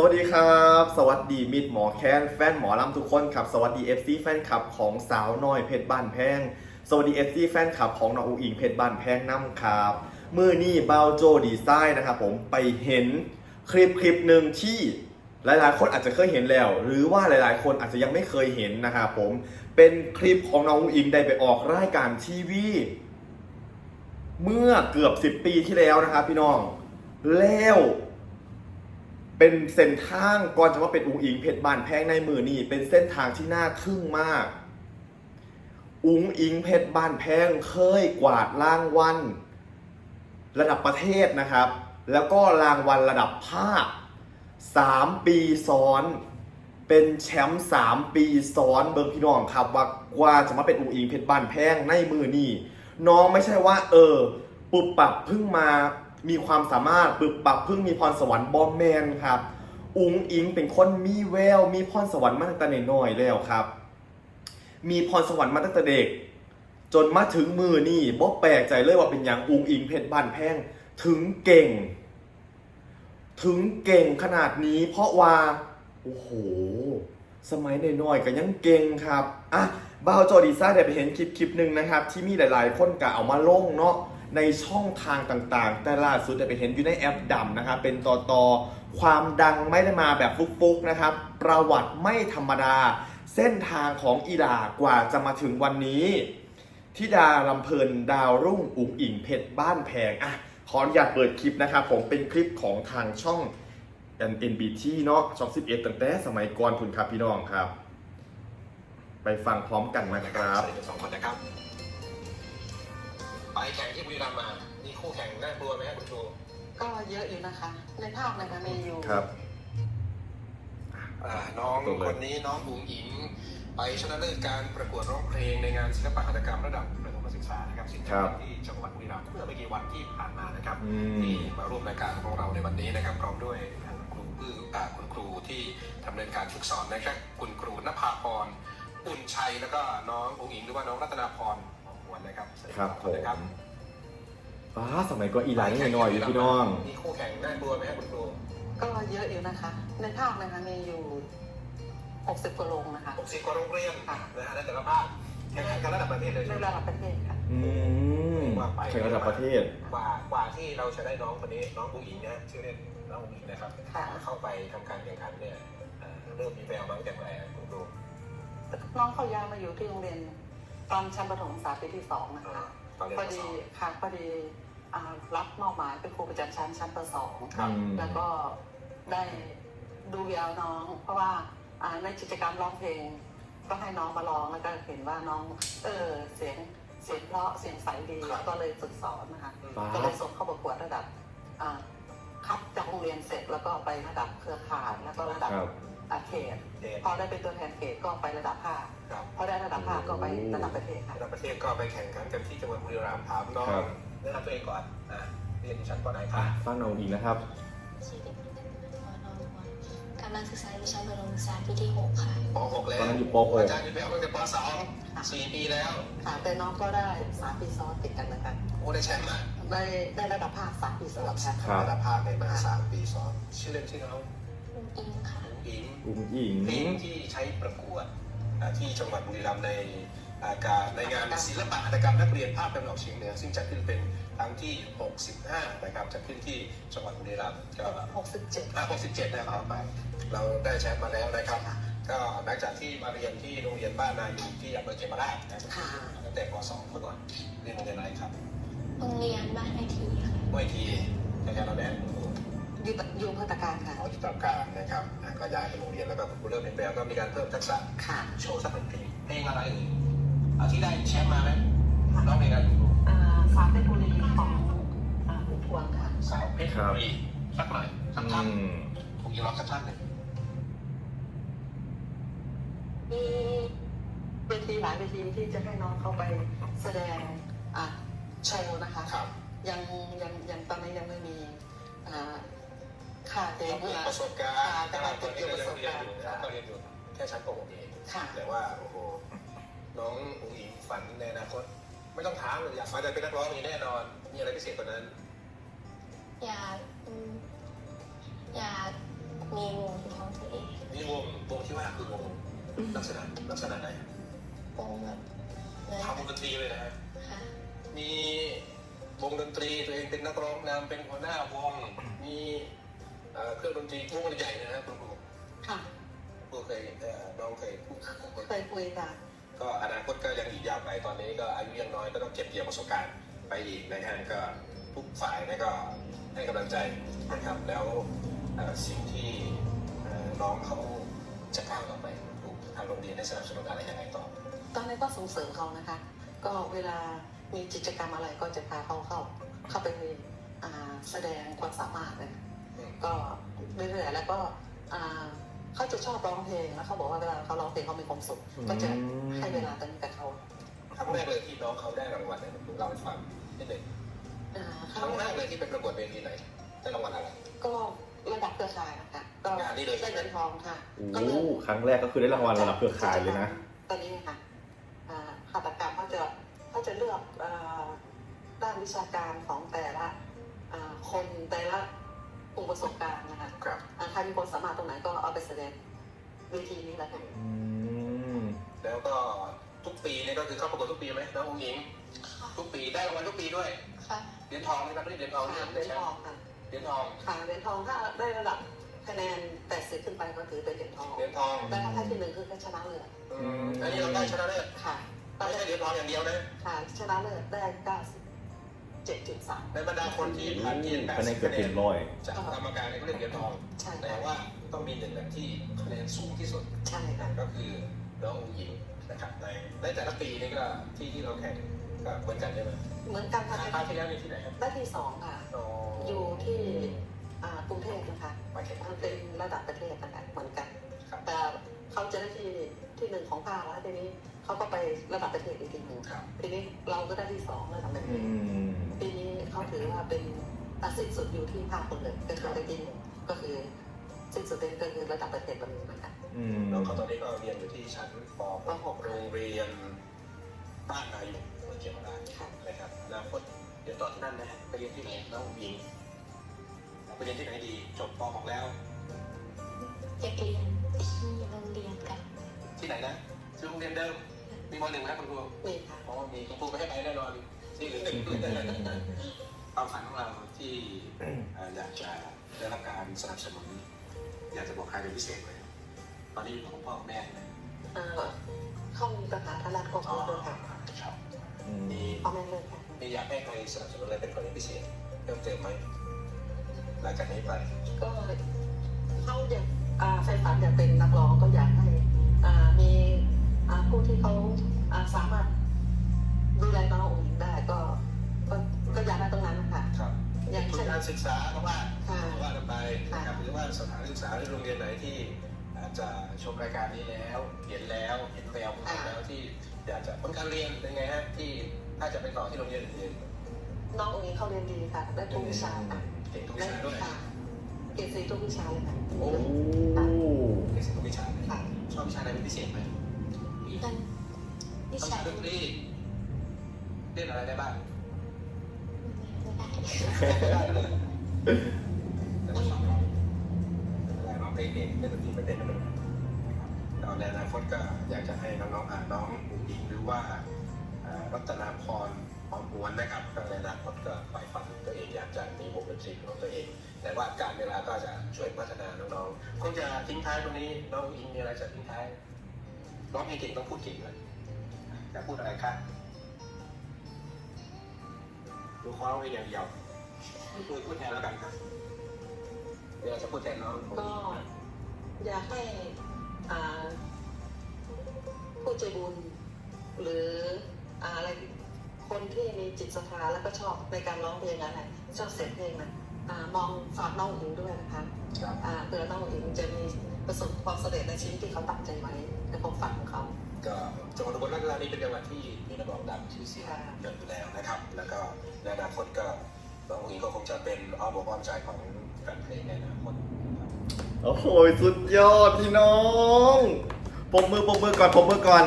สวัสดีครับ สวัสดีมิตรหมอแคนแฟนหมอลำทุกคนครับ สวัสดี FC แฟนคลับของสาวน้อยเพชรบ้านแพง สวัสดี FC แฟนคลับของน้องอูอิงเพชรบ้านแพงน้ำครับมือนี่เบาโจดีไซน์นะครับผมไปเห็นคลิปคลิปหนึ่งที่หลายๆ คนอาจจะเคยเห็นแล้ว หรือว่าหลายๆ คนอาจจะยังไม่เคยเห็นนะครับผมเป็นคลิปของน้องอูอิงได้ไปออกรายการทีวีเมื่อเกือบ 10 ปีที่แล้วนะครับพี่น้องแล้ว เป็นเส้นทางก่อนจะมาเป็นอุงอิงเพชรบานแพงในมือนี่เป็นเส้นทางที่น่าทึ่งมาก อุงอิงเพชรบานแพงเคยกวาดรางวัลระดับประเทศนะครับ แล้วก็รางวัลระดับภาค3 ปีซ้อน เป็นแชมป์3ปีซ้อนเบิร์พี่น้องครับ ว่ากว่าจะมาเป็นอุงอิงเพชรบานแพงในมือนี่น้องไม่ใช่ว่า เออ ปุบปับเพิ่งมา มีความสามารถปุบปับพิ่งมีพรสวรรค์บอมแมนครับอุงอิงเป็นคนมีแวว มีพรสวรรค์มาตั้งแต่น้อยแล้วครับ มีพรสวรรค์มาตั้งแต่เด็ก จนมาถึงมือนี่บ่แปลกใจเลยว่าเป็นอย่างอุงอิงเพชรบ้านแพงถึงเก่ง ถึงเก่งขนาดนี้เพราะว่าโอ้โหสมัยน้อยๆก็ยังเก่งครับอะบ้าวโจดีซ่าเดี๋ยวไปเห็นคลิปคลิปหนึ่งนะครับ ที่มีหลายๆคนกะเอามาลงเนาะ ในช่องทางต่างๆ แต่ล่าสุดเดี๋ยวไปเห็นอยู่ในแอปดำนะครับ เป็นต่อต่อความดังไม่ได้มาแบบฟุกๆนะครับ ประวัติไม่ธรรมดา เส้นทางของอีดากว่าจะมาถึงวันนี้ทิดาลำเพลินดาวรุ่งอุ๋งอิงเพชรบ้านแพงอะขออนุญาตเปิดคลิปนะครับ ผมเป็นคลิปของทางช่อง NBT เนาะช่อง 11 ตั้งแต่สมัยก่อนคุณครับพี่น้องครับ ไปฟังพร้อมกันนะครับสวัสดีทั้งสองคนนะครับ ไปแข่งที่บุรีรัมย์มา มีคู่แข่งน่ากลัวไหมครับคุณครูก็เยอะอยู่นะคะ ในภาพนะคะมีอยู่ ครับ อ่าน้องตรงเลย คนนี้น้องบุ๋งอิงไปชนะเลิศการประกวดร้องเพลงในงานศิลปหัตถกรรมระดับประถมศึกษานะครับสิ่งที่จังหวัดบุรีรัมย์เมื่อไม่กี่วันที่ผ่านมานะครับ อืมที่มาร่วมรายการของเราในวันนี้นะครับพร้อมด้วยทางครูอื้ออ่าคุณครูที่ดำเนินการฝึกสอนนะครับ คุณครูนภาพรอุ่นชัยแล้วก็น้ององอิงหรือว่าน้องรัตนาพรห อมหวนนะครับสวัสดีครับผมนะครับป้าสมัยก่อนอีหลานนี่น้อยๆอยู่พี่น้อง มีคู่แข่งน่ากลัวไหมครับคุณครูก็เยอะอยู่นะคะ ในภาพนะคะมีอยู่ 60กว่าโรงนะคะ60กว่าโรงเรียนนะฮะในแต่ละภาคแข่งขันกันระดับประเทศเลยในใช่ไหมระดับประเทศค่ะอืมแข่งระดับประเทศกว่ากว่าที่เราจะได้น้องคนนี้น้องบุ๋งอิงนะชื่อเล่นน้องบุ๋งอิงนะครับค่ะเข้าไปทำการแข่งขันเนี่ยเอ่อเริ่มมีแววมาตั้งแต่เมื่อไหร่ครับคุณครูน้องเขาย้ายมาอยู่ที่โรงเรียน ตอนชั้นประถมศึกษาปีที่สองนะคะ ตอนเรียนพปอสดีอง ค่ะพอดีอ่ารับมอบหมายเป็นครูประจำชั้นชั้นประสองครับอืมแล้วก็ได้ดูแววน้อง เพราะว่าอ่าในกิจกรรมร้องเพลง ก็ให้น้องมาร้องแล้วก็เห็นว่าน้องเออเสียงเสียงเพราะเสียงใสดีก็เลยฝึกสอนนะคะป้าก็เลยส่งเข้าประกวดระดับอ่าคัดจากโรงเรียนเสร็จแล้วก็ไประดับเครือข่ายแล้วก็ระดับครับ อ่าเขตเดนพอได้เป็นตัวแทนเขตก็ไประดับภาคครับพอได้ระดับภาคก็ไประดับประเทศค่ะ ระดับประเทศก็ไปแข่งขันกันที่จังหวัดบุรีรัมย์ถามน้องครับ แนะนำตัวเองก่อนอะเรียนอยู่ชั้นปไหนคอะรับฟังน้องอิงนะครับชื่อเด็กหญิงนันทพรนอรวันกำลังศึกษาอยู่ชั้นประถมศึกษาปีที่หกค่ะ ป .6 แล้วตอนนั้นอยู่ปหกอาจารย์อยู่ไปเอาตั้งแต่ป .2 สี่ปีแล้วค่ะแต่น้องก็ได้สามปีซ้อนติดกันนะคะโอ้ได้แชมป์อะได้ได้ระดับภาคสามปีซ้ระอดันบค่ะ ครับ ระดับภาคในมาสามปีซ้อนชื่อเล่นชื่อน้องอุ๋งอิงค่ะ อุ๋งอิงอุงอิงเพลงที่ใช้ประกวดอ่าที่จังหวัดบุรีรัมย์ในอาการในงานศิลปะหัตถกรรมนักเรียนภาคตะวันออกเฉียงเหนือซึ่งจัดขึ้นเป็นครั้งที่ 65 นะครับจัดขึ้นที่จังหวัดบุรีรัมย์ก็หกสิบเจ็ดอ่า67นะครับเอาไปเราได้แชมป์มาแล้วนะครับ ก็หลังจากที่มาเรียนที่โรงเรียนบ้านนายูที่อำเภอเขมราชนะครับค่ะตั้งแต่ป .2 เมื่อก่อนเรียนโรงเรียนอะไรครับโรงเรียนบ้านไอทีค่ะเมื่อที อยู่อยู่พัฒการค่ะเอาจุดตามการนะครับอ่าก็ย้ายไปโรงเรียนแล้วก็คุณครูเริ่มเป็นแบบก็มีการเพิ่มทักษะค่ะ โชว์สักหนึ่งเพลงเพลงอะไรเอ่ยเอาที่ได้แชมป์มาไหมร้องเพลงอะไรคุณครูอ่าสามเพชรบุรีของอ่าคุณพวงค่ะ สาวเพชรบุรีสักหน่อยสักอืท่อนมผมยังร้องสักท่อนหนึ่งมีเวทีหลายเวทีที่จะให้น้องเข้าไปแสดงอ่าโชว์นะคะ ครับยังยังยังตอนนี้ยังไม่มีอ่า ค่ะเด็กมีนะประสบการณ์กำลังเก็บเกี่ยวประสบการณ์ก็เรียนอยู่แค่ชั้นป .6 เองค่ะแต่ว่าโอ้โหน้องอุ๋งอิงฝันในอนาคต ไม่ต้องถามเลยอยากฝันจะเป็นนักร้องนี่แน่นอน มีอะไรพิเศษกว่านั้น อยากอืมอยากมีวงวงที่ว่าคือวงลักษณะลักษณะไหนวงแบบทำวงดนตรีเลยนะฮะมีวงดนตรีตัวเองเป็นนักร้องนำเป็นหัวหน้าวงมี เอ่อเครื่องดนตรีวงใหญ่นะฮะคุณครูค่ะครูเคยเอ่อน้องเคยพูดเคยคุยค่ะ ก็อนาคตก็ยังอีกยาวไกลตอนนี้ก็อายุยังน้อยก็ต้องเก็บเกี่ยวประสบการณ์ไปอีกนะฮะก็ทุกฝ่ายนะก็ให้กำลังใจนะครับแล้วเอ่อสิ่งที่เอ่อน้องเขาจะก้าวต่อไปถูกทางโรงเรียนได้สนับสนุนอะไรยังไงต่อ ตอนนี้ก็ส่งเสริมเขานะคะ ก็เวลามีกิจกรรมอะไรก็จะพาเขาเข้า เข้าไปอ่าแสดงความสามารถเลยอืม ก็เรื่อยๆแล้วก็อ่าเขาจะชอบร้องเพลงแล้วเขาบอกว่าเวลาเขาร้องเพลงเขามีความสุขก็จะให้เวลาตรงนี้กับเขาครั้งแรกเลยที่น้องเขาได้รางวัลเนี่ยผมเล่าให้ฟังนิดหนึ่งอ่าครั้งแรกเลยที่เป็นประกวดเวทีไหนได้รางวัลอะไรก็ระดับเครือข่ายนะคะก็งานนี้เลยได้เหรียญทองค่ะโอ้ครั้งแรกก็คือได้รางวัลระดับเครือข่ายเลยนะตอนนี้ค่ะอ่าหัตถกรรมเขาจะเขาจะเลือกอ่าด้านวิชาการของแต่ละอ่าคนแต่ละ องค์ประสบการณ์นะคะครับอ่าใครมีความสามารถตรงไหนก็เอาไปแสดงเวทีนี้แหละค่ะอืมแล้วก็ทุกปีเนี่ยก็คือเข้าประกวดทุกปีไหมน้ององหญิง ทุกปีได้รางวัลทุกปีด้วยค่ะเหรียญทองนะครับไม่ได้เหรียญทองค่ะนะเหรียญทองค่ะเหรียญทองค่ะเหรียญทองถ้าได้ระดับคะแนน80ขึ้นไปก็ถือเป็นเหรียญทองเหรียญทองแต่ถ้าได้ที่หนึ่งคือชนะเลิศอืมอันนี้เราได้ชนะเลิศค่ะไม่ใช่เหรียญทองอย่างเดียวนะค่ะชนะเลิศได้ 97.3 ในบรรดาคนที่ผ่านเกณฑ์คะแนนเกือบเต็มร้อยจากกรรมการเนี่ยเขาเรียกเหรียญทองใช่แต่ค่ะว่าต้องมีหนึ่งอันที่คะแนนสูงที่สุดใช่ค่ะก็คือน้ององหญิงนะครับในในแต่ละปีนี่ก็ที่ที่เราแข่งก็เหมือนกันใช่ไหมเหมือนกันคค่ะราวที่แล้วนี่ที่ไหนครับได้ที่สองค่ะอ๋ออยู่ที่อ่ากรุงเทพนะคะมาแข่งมันเป็นระดับประเทศนะคะเหมือนกันครับแต่ เขาจะได้ที่ที่หนึ่งของภาคแล้วทีนี้เขาก็ไประดับประเทศอีกทีหนึ่งครับ ทีนี้เราก็ได้ที่สองระดับประเทอืศมปีนี้เขาถือว่าเป็นตัดสิ้นสุดอยู่ที่ภาคคนเลยเป็นตัวได้ที่หนึ่งก็คือสิ้นสุดเป็นก็คือระดับประเทศแบบนี้เหมือนกันอืมน้องเขาตอนนี้ก็เรียนอยู่ที่ชั้นป .6 โรงเรียนบ้านนาอยู่เมืองเชียงรายค่ะนะครับอนาคตเดี๋ยวต่อที่นั่นนะไปเรียนที่ไหนน้องหญิงไปเรียนที่ไหนดีจบป .6 แล้วอยากเรียนที่โรงเรียนกั นที่ไหนนะที่โรงเรียนเดิม มีมหนึ่งไหมคุณครูมีค่ะอ๋อมีคุณครูไม่ให้ไปแน่นอนที่อื่นความฝันของเราที่เอ่ออยากจะได้รับการสนับสนุน อยากจะบอกใครเป็นพิเศษไหมตอนนี้อยู่กับพ่อกับแม่นะเอ่อเขามีปัญหาทางด้านครอบครัวด้วยค่ะครับอืมมีพ่อแม่เลยค่ะมีอยากให้ใครสนับสนุนอะไรเป็นคนพิเศษเพิ่มเติมไหมหลังจากนี้ไปก็เขาอยากอ่าไฟฝันอยากเป็นนักร้องก็อยากให้อ่า มีอ่าผู้ที่เขาอ่าสามารถดูแลน้ององค์หญิงได้ก็ก็ก็อยากได้ตรงนั้นนะคะครับอย่างทุนเช่นการศึกษาก็ว่าค่ะว่ากันไปนะครับค่ะหรือว่าสถานศึกษาหรือโรงเรียนไหนที่อาจจะชมรายการนี้แล้ว เห็นแล้วเห็นแววของเราแล้วที่อยากจะผลการเรียนเป็นไงฮะที่ถ้าจะไปต่อที่โรงเรียนอื่นน้ององค์หญิงเขาเรียนดีค่ะได้ทุกวิชาค่ะเก่งทุกวิได้ชาด้วยค่ะเกรดสีทุกวิชาเลยค่ะโอ้โอ้เก่งทุกวิชาเลยค่ะช อบวิชาอะไรเป็นพิเศษไหมเป็นวิวิชาชาดนตรีเล่นอะไรได้บ้างไม่ได้ได้เลยแต่ว่าชอบร้องอะไรร้องเพลงเองเล่นดนตรีไม่เป็นเลยเราในอนาคตก็อยากจะให้น้องๆอ่านน้องอุ๋งอิงหรือว่าเอ่อรัตนาพรพรหวนนะครับก็ในอนาคตก็ฝ่ายฝันตัวเองอยากจะมีวงดนตรีของตัวเอง แต่ว่าการเวลาก็จะช่วยพัฒนาน้องๆคงจะทิ้งท้ายตรงนี้น้องอุ๋งอิงมีอะไรจะทิ้งท้ายร้องเพลงเก่งต้องพูดเก่งเลยจะพูดอะไรครับดูคอร้องเพลงอย่างเดียวพูดพูดแทนแล้วกันครับเดี๋ยวเราจะพูดแทนน้องก็อยากให้อ่าผู้ใจบุญหรืออ่าอะไรคนที่มีจิตศรัทธาแล้วก็ชอบในการร้องเพลงอะไรชอบเสียงเพลงนะอ่า มองฝากน้องหญิงด้วยนะคะครับอ่าเพื่อน้องหญิงจะมีประสบความสำเร็จในชีวิตที่เขาตั้งใจไว้ในความฝันของเขาก็จังหวัดอุบลราชธานีเป็นจังหวัดที่มีนักร้องดังชื่อเสียงค่ะเยอะอยู่แล้วนะครับ แล้วก็ในอนาคตก็น้องอุ๋งอิงก็คงจะเป็นอ้อมอกอ้อมใจของแฟนเพลงในอนาคตครับโอ้โหสุดยอดพี่น้องปมมือปมมือก่อนปมมือก่อน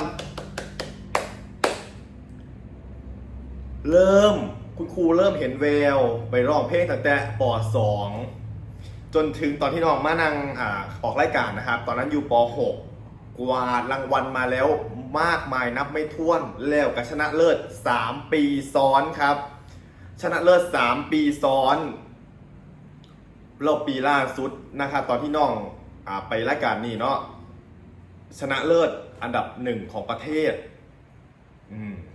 เริ่ม คุณครูเริ่มเห็นแววไปร้องเพลงตั้งแต่ป .2 จนถึงตอนที่น้องมานั่งอออกรายการนะครับ ตอนนั้นอยู่ป .6 กวาดรางวัลมาแล้วมากมายนับไม่ถ้วนแล้วก็ชนะเลิศ 3 ปีซ้อนครับ ชนะเลิศ 3 ปีซ้อนเราปีล่าสุดนะครับตอนที่น้องอไปรายการนี้เนาะชนะเลิศอันดับหนึ่งของประเทศ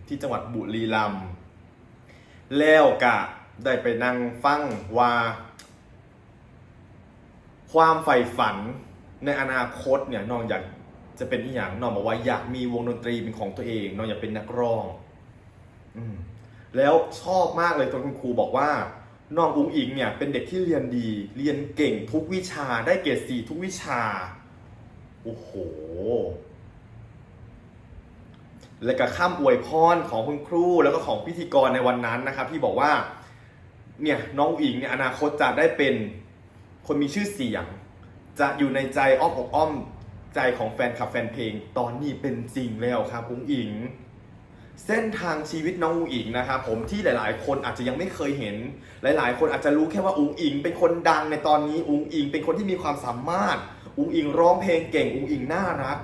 ที่จังหวัดบุรีรัมย์ แล้วกะได้ไปนั่งฟังว่า ความใฝ่ฝันในอนาคตเนี่ยน้องอยากจะเป็นอีหยังน้องบอกว่าอยากมีวงดนตรีเป็นของตัวเองน้องอยากเป็นนักร้องอืมแล้วชอบมากเลยตอนคุณครูบอกว่าน้องอุ้งอิงเนี่ยเป็นเด็กที่เรียนดี เรียนเก่งทุกวิชาได้เกรดสี่ทุกวิชา โอ้โห และก็ข้ามอวยพรของคุณครูแล้วก็ของพิธีกรในวันนั้นนะครับ ที่บอกว่าเนี่ยน้องอุ๋งอิงเนี่ยอนาคตจะได้เป็นคนมีชื่อเสียง จะอยู่ในใจอ้อมอกอ้อมใจของแฟนคลับแฟนเพลง ตอนนี้เป็นจริงแล้วครับอุ๋งอิง เส้นทางชีวิตน้องอุ๋งอิงนะครับผมที่หลาย ๆ คนอาจจะยังไม่เคยเห็น หลาย ๆ คนอาจจะรู้แค่ว่าอุ๋งอิง เป็นคนดังในตอนนี้อุ๋งอิง เป็นคนที่มีความสามารถอุ๋งอิงร้องเพลงเก่งอุ๋งอิงน่ารัก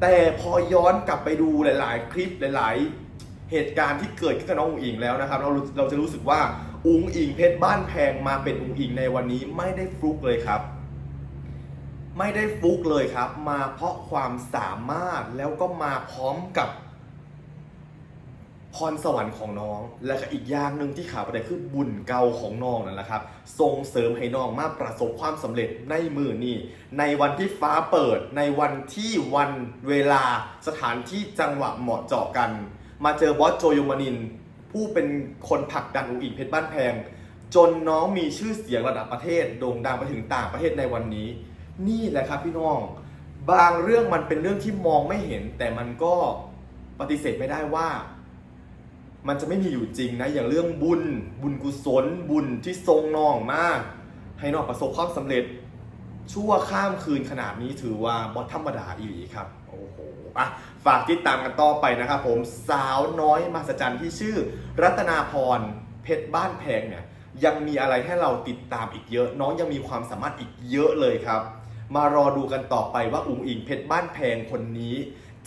แต่พอย้อนกลับไปดูหลาย ๆ คลิปหลาย ๆ เหตุการณ์ที่เกิดขึ้นกับน้องอุ๋งอิงแล้วนะครับ เราเราจะรู้สึกว่าอุ๋งอิงเพชรบ้านแพงมาเป็นอุ๋งอิงในวันนี้ไม่ได้ฟลุกเลยครับ ไม่ได้ฟลุกเลยครับ มาเพราะความสามารถแล้วก็มาพร้อมกับ พรสวรรค์ของน้อง และก็อีกอย่างหนึ่งที่ขาดไปได้คือบุญเก่าของน้องนั่นแหละครับส่งเสริมให้น้องมาประสบความสำเร็จในมือนี้ในวันที่ฟ้าเปิด ในวันที่วันเวลาสถานที่จังหวะเหมาะเจาะกัน มาเจอบอสโจโยมานิน ผู้เป็นคนผลักดันอุ๋งอิงเพชรบ้านแพง จนน้องมีชื่อเสียงระดับประเทศโด่งดังไปถึงต่างประเทศในวันนี้ นี่แหละครับพี่น้อง บางเรื่องมันเป็นเรื่องที่มองไม่เห็น แต่มันก็ปฏิเสธไม่ได้ว่า มันจะไม่มีอยู่จริงนะ อย่างเรื่องบุญ บุญกุศล บุญที่ทรงนองมาก ให้น้องประสบความสำเร็จ ชั่วข้ามคืนขนาดนี้ถือว่าบอธรรมดาอีหลีครับ โอ้โหอะฝากติดตามกันต่อไปนะครับผมสาวน้อยมหัศจรรย์ที่ชื่อ รัตนาพรเพชรบ้านแพงเนี่ยยังมีอะไรให้เราติดตามอีกเยอะ น้องยังมีความสามารถอีกเยอะเลยครับ มารอดูกันต่อไปว่าอุ๋งอิงเพชรบ้านแพงคนนี้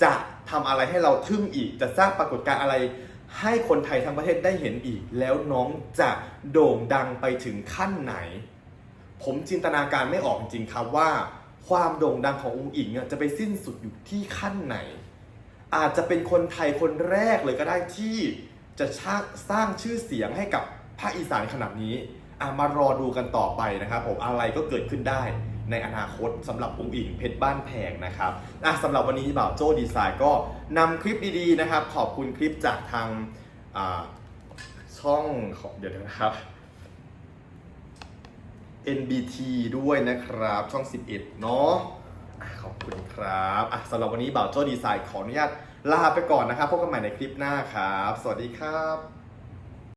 จะทำอะไรให้เราทึ่งอีกจะสร้างปรากฏการณ์อะไร ให้คนไทยทั้งประเทศได้เห็นอีก แล้วน้องจะโด่งดังไปถึงขั้นไหน ผมจินตนาการไม่ออกจริงๆครับว่า ความโด่งดังขององค์อิงเนี่ยจะไปสิ้นสุดอยู่ที่ขั้นไหน อาจจะเป็นคนไทยคนแรกเลยก็ได้ที่จะสร้างชื่อเสียงให้กับภาคอีสานขนาดนี้ อะมารอดูกันต่อไปนะครับผมอะไรก็เกิดขึ้นได้ในอนาคตสำหรับองค์อิงเพชรบ้านแพงนะครับอะสำหรับวันนี้บ่าวโจ้ดีไซน์ก็นำคลิปดีๆนะครับ ขอบคุณคลิปจากทางอ่าช่องของเดี๋ยวนะครับ NBT ด้วยนะครับช่อง 11 เนาะอะขอบคุณครับอะสำหรับวันนี้บ่าวโจ้ดีไซน์ขออนุญาตลาไปก่อนนะครับพบกันใหม่ในคลิปหน้าครับ สวัสดีครับ